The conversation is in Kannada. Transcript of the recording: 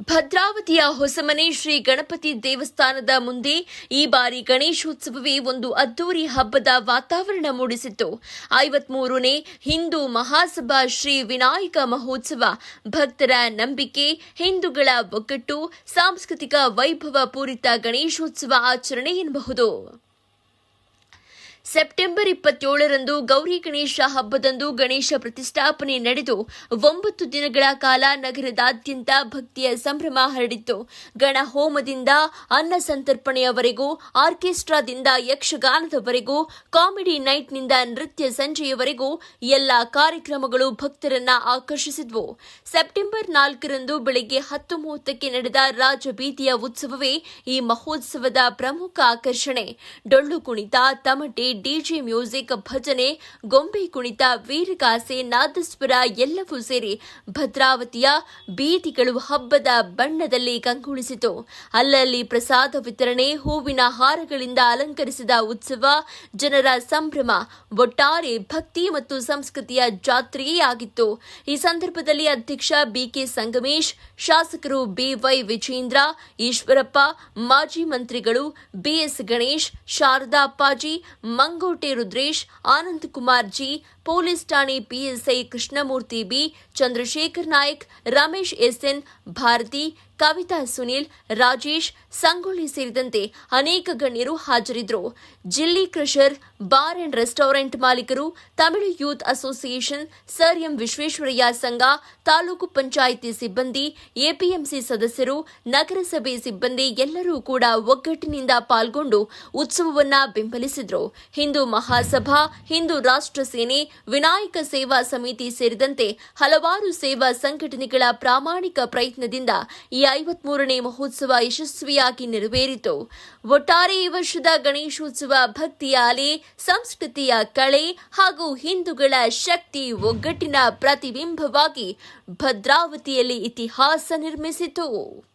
ಭದ್ರಾವತಿಯ ಹೊಸಮನೆ ಶ್ರೀ ಗಣಪತಿ ದೇವಸ್ಥಾನದ ಮುಂದೆ ಈ ಬಾರಿ ಗಣೇಶೋತ್ಸವವೇ ಒಂದು ಅದ್ದೂರಿ ಹಬ್ಬದ ವಾತಾವರಣ ಮೂಡಿಸಿತ್ತು. ಐವತ್ಮೂರನೇ ಹಿಂದೂ ಮಹಾಸಭಾ ಶ್ರೀ ವಿನಾಯಕ ಮಹೋತ್ಸವ, ಭಕ್ತರ ನಂಬಿಕೆ, ಹಿಂದೂಗಳ ಒಗ್ಗಟ್ಟು, ಸಾಂಸ್ಕೃತಿಕ ವೈಭವ ಪೂರಿತ ಗಣೇಶೋತ್ಸವ ಆಚರಣೆ ಎನ್ನಬಹುದು. ಸೆಪ್ಟೆಂಬರ್ ಇಪ್ಪತ್ತೇಳರಂದು ಗೌರಿ ಗಣೇಶ ಹಬ್ಬದಂದು ಗಣೇಶ ಪ್ರತಿಷ್ಠಾಪನೆ ನಡೆದು ಒಂಬತ್ತು ದಿನಗಳ ಕಾಲ ನಗರದಾದ್ಯಂತ ಭಕ್ತಿಯ ಸಂಭ್ರಮ ಹರಡಿತ್ತು. ಗಣ ಹೋಮದಿಂದ, ಅನ್ನ ಸಂತರ್ಪಣೆಯವರೆಗೂ, ಆರ್ಕೆಸ್ಟ್ರಾದಿಂದ ಯಕ್ಷಗಾನದವರೆಗೂ, ಕಾಮಿಡಿ ನೈಟ್ನಿಂದ ನೃತ್ಯ ಸಂಜೆಯವರೆಗೂ ಎಲ್ಲ ಕಾರ್ಯಕ್ರಮಗಳು ಭಕ್ತರನ್ನ ಆಕರ್ಷಿಸಿದ್ವು. ಸೆಪ್ಟೆಂಬರ್ ನಾಲ್ಕರಂದು ಬೆಳಗ್ಗೆ ಹತ್ತು ಮೂವತ್ತಕ್ಕೆ ನಡೆದ ರಾಜಬೀದಿಯ ಉತ್ಸವವೇ ಈ ಮಹೋತ್ಸವದ ಪ್ರಮುಖ ಆಕರ್ಷಣೆ. ಡೊಳ್ಳು ಕುಣಿತ, ತಮಟೆ ಡಿಜೆ ಮ್ಯೂಸಿಕ್ ಭಜನೆ, ಗೊಂಬೆ ಕುಣಿತ, ವೀರಗಾಸೆ, ನಾದಸ್ವರ ಎಲ್ಲವೂ ಸೇರಿ ಭದ್ರಾವತಿಯ ಬೀದಿಗಳು ಹಬ್ಬದ ಬಣ್ಣದಲ್ಲಿ ಕಂಗೊಳಿಸಿತು. ಅಲ್ಲಲ್ಲಿ ಪ್ರಸಾದ ವಿತರಣೆ, ಹೂವಿನ ಹಾರಗಳಿಂದ ಅಲಂಕರಿಸಿದ ಉತ್ಸವ, ಜನರ ಸಂಭ್ರಮ, ಒಟ್ಟಾರೆ ಭಕ್ತಿ ಮತ್ತು ಸಂಸ್ಕೃತಿಯ ಜಾತ್ರೆಯೇ ಆಗಿತ್ತು ಈ ಸಂದರ್ಭದಲ್ಲಿ ಅಧ್ಯಕ್ಷ ಬಿಕೆ ಸಂಗಮೇಶ್, ಶಾಸಕರು ಬಿವೈ ವಿಜೇಂದ್ರ, ಈಶ್ವರಪ್ಪ, ಮಾಜಿ ಮಂತ್ರಿಗಳು ಬಿಎಸ್ ಗಣೇಶ್, ಶಾರದಾ ಅಪ್ಪಾಜಿ మంగోటి రుద్రేష్ ఆనంద్ కుమార్ జీ ಪೊಲೀಸ್ ಠಾಣೆ PSI Krishnamurthy B, Chandrashekhar Nayak, Ramesh SN Bharathi, Kavitha Sunil, Rajesh, Sangolli ಸೇರಿದಂತೆ ಅನೇಕ ಗಣ್ಯರು ಹಾಜರಿದ್ದರು. ಜಿಲ್ಲಿ ಕ್ರಷರ್, ಬಾರ್ ಅಂಡ್ ರೆಸ್ಟೋರೆಂಟ್ ಮಾಲೀಕರು, Tamil youth association, sir M Visvesvaraya ಸಂಘ, ತಾಲೂಕು ಪಂಚಾಯಿತಿ ಸಿಬ್ಬಂದಿ ಎಪಿಎಂಸಿ ಸದಸ್ಯರು, ನಗರಸಭೆ ಸಿಬ್ಬಂದಿ ಎಲ್ಲರೂ ಕೂಡ ಒಗ್ಗಟ್ಟಿನಿಂದ ಪಾಲ್ಗೊಂಡು ಉತ್ಸವವನ್ನ ಬೆಂಬಲಿಸಿದರು. ಹಿಂದೂ ಮಹಾಸಭಾ, ಹಿಂದೂ ರಾಷ್ಟ್ರ ಸೇನೆ ವಿನಾಯಕ ಸೇವಾ ಸಮಿತಿ ಸೇರಿದಂತೆ ಹಲವಾರು ಸೇವಾ ಸಂಘಟನೆಗಳ ಪ್ರಾಮಾಣಿಕ ಪ್ರಯತ್ನದಿಂದ ಈ ಐವತ್ಮೂರನೇ ಮಹೋತ್ಸವ ಯಶಸ್ವಿಯಾಗಿ ನೆರವೇರಿತು. ಒಟ್ಟಾರೆ ಈ ವರ್ಷದ ಗಣೇಶೋತ್ಸವ ಭಕ್ತಿಯ ಅಲೆ, ಸಂಸ್ಕೃತಿಯ ಕಳೆ ಹಾಗೂ ಹಿಂದೂಗಳ ಶಕ್ತಿ ಒಗ್ಗಟ್ಟಿನ ಪ್ರತಿಬಿಂಬವಾಗಿ ಭದ್ರಾವತಿಯಲ್ಲಿ ಇತಿಹಾಸ ನಿರ್ಮಿಸಿತು.